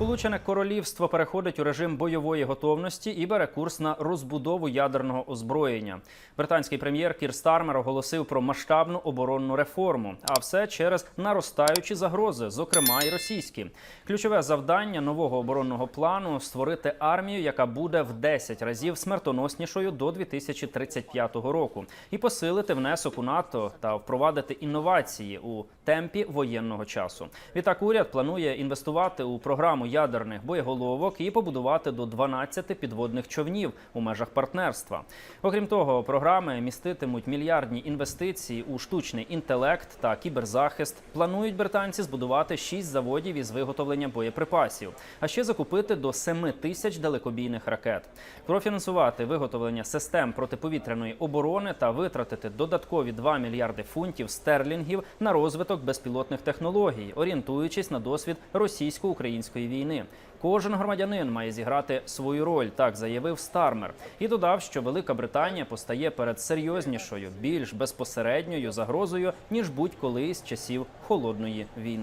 Сполучене Королівство переходить у режим бойової готовності і бере курс на розбудову ядерного озброєння. Британський прем'єр Кір Стармер оголосив про масштабну оборонну реформу, а все через наростаючі загрози, зокрема й російські. Ключове завдання нового оборонного плану створити армію, яка буде в 10 разів смертоноснішою до 2035 року, і посилити внесок у НАТО та впровадити інновації у темпі воєнного часу. Відтак уряд планує інвестувати у програму ядерних боєголовок і побудувати до 12 підводних човнів у межах партнерства. Окрім того, програми міститимуть мільярдні інвестиції у штучний інтелект та кіберзахист. Планують британці збудувати 6 заводів із виготовлення боєприпасів, а ще закупити до 7 тисяч далекобійних ракет, профінансувати виготовлення систем протиповітряної оборони та витратити додаткові 2 мільярди фунтів стерлінгів на розвиток безпілотних технологій, орієнтуючись на досвід російсько-української війни. Кожен громадянин має зіграти свою роль, так заявив Стармер, і додав, що Велика Британія постає перед серйознішою, більш безпосередньою загрозою ніж будь-коли з часів холодної війни.